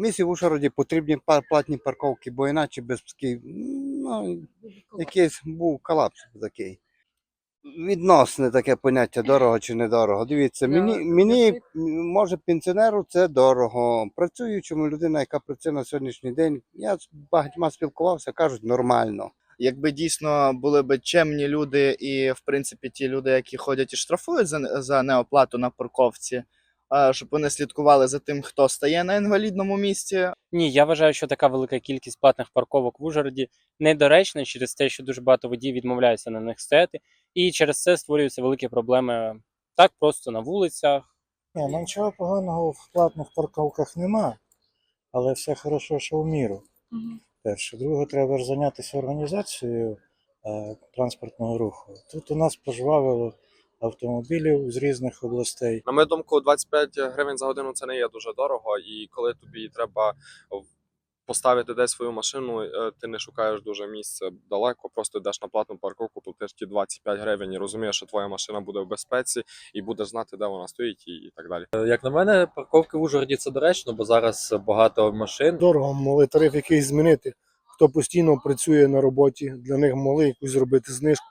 місті в Ужгороді потрібні платні парковки, бо іначе без такий, ну, якийсь був колапс такий. Відносне таке поняття дорого чи недорого. Дивіться, мені, мені може пенсіонеру це дорого. Працюючому людина, яка працює на сьогоднішній день, я з багатьма спілкувався, кажуть, нормально. Якби дійсно були б чемні люди, і в принципі ті люди, які ходять і штрафують за, за неоплату на парковці, щоб вони слідкували за тим, хто стає на інвалідному місці, Ні, я вважаю, що така велика кількість платних парковок в Ужгороді недоречна через те, що дуже багато водіїв відмовляються на них стояти, і через це створюються великі проблеми так просто на вулицях. Ні, ну нічого поганого в платних парковках нема, але все хорошо, що в міру. Перше. Друге, треба ж зайнятися організацією е, транспортного руху. Тут у нас пожвавило автомобілів з різних областей. На мою думку, 25 гривень за годину це не є дуже дорого, і коли тобі треба в- поставити десь свою машину, е, ти не шукаєш дуже місце далеко, просто йдеш на платну парковку, платиш ті 25 гривень і розумієш, що твоя машина буде в безпеці, і будеш знати, де вона стоїть, і, і так далі. Як на мене, парковки в Ужгороді це доречно, бо зараз багато машин. дорого, могли тариф якийсь змінити. Хто постійно працює на роботі, для них могли якусь зробити знижку.